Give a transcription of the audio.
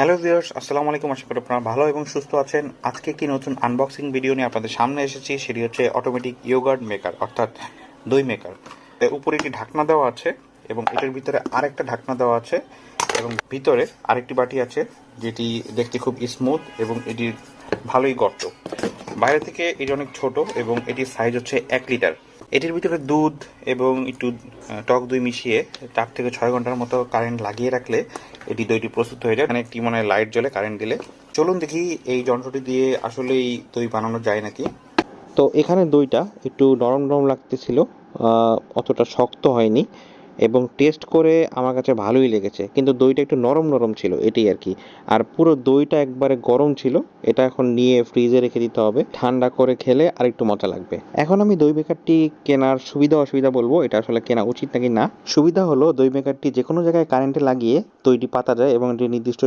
Hello viewers, আসসালামু আলাইকুম, আশা করি আপনারা ভালো এবং সুস্থ আছেন। আজকে কি নতুন আনবক্সিং ভিডিও নিয়ে আপনাদের সামনে এসেছি, সেটি হচ্ছে অটোমেটিক ইয়োগার্ড মেকার অর্থাৎ দই মেকার উপরে একটি ঢাকনা দেওয়া আছে এবং এটার ভিতরে আরেকটা ঢাকনা দেওয়া আছে এবং ভিতরে আরেকটি বাটি আছে, যেটি দেখতে খুব স্মুথ এবং এটির ভালোই গর্ত। বাইরে থেকে এটি অনেক ছোট এবং এটির সাইজ হচ্ছে এক লিটার এটির ভিতরে দুধ এবং একটু টক দই মিশিয়ে চার থেকে ছয় ঘণ্টার মতো কারেন্ট লাগিয়ে রাখলে এটি দইটি প্রস্তুত হয়ে যায়। এখানে একটি মনে লাইট জ্বলে কারেন্ট দিলে চলুন দেখি এই যন্ত্রটি দিয়ে আসলেই দই বানানো যায় নাকি? তো এখানে দইটা একটু নরম নরম লাগতেছিল অতটা শক্ত হয়নি। এবং টেস্ট করে আমার কাছে ভালোই লেগেছে। কিন্তু দইটা একটু নরম নরম ছিল, এটাই আর কি। আর পুরো দইটা একবারে গরম ছিল, এটা এখন নিয়ে ফ্রিজে রেখে দিতে হবে। ঠান্ডা করে খেলে আর একটু মজা লাগবে। এখন আমি দই মেকারটি কেনার সুবিধা অসুবিধা বলব, এটা আসলে কেনা উচিত নাকি না? সুবিধা হলো দই মেকারটি যে কোনো জায়গায় কারেন্টে লাগিয়ে দইটি পাতা যায় এবং এটি নির্দিষ্ট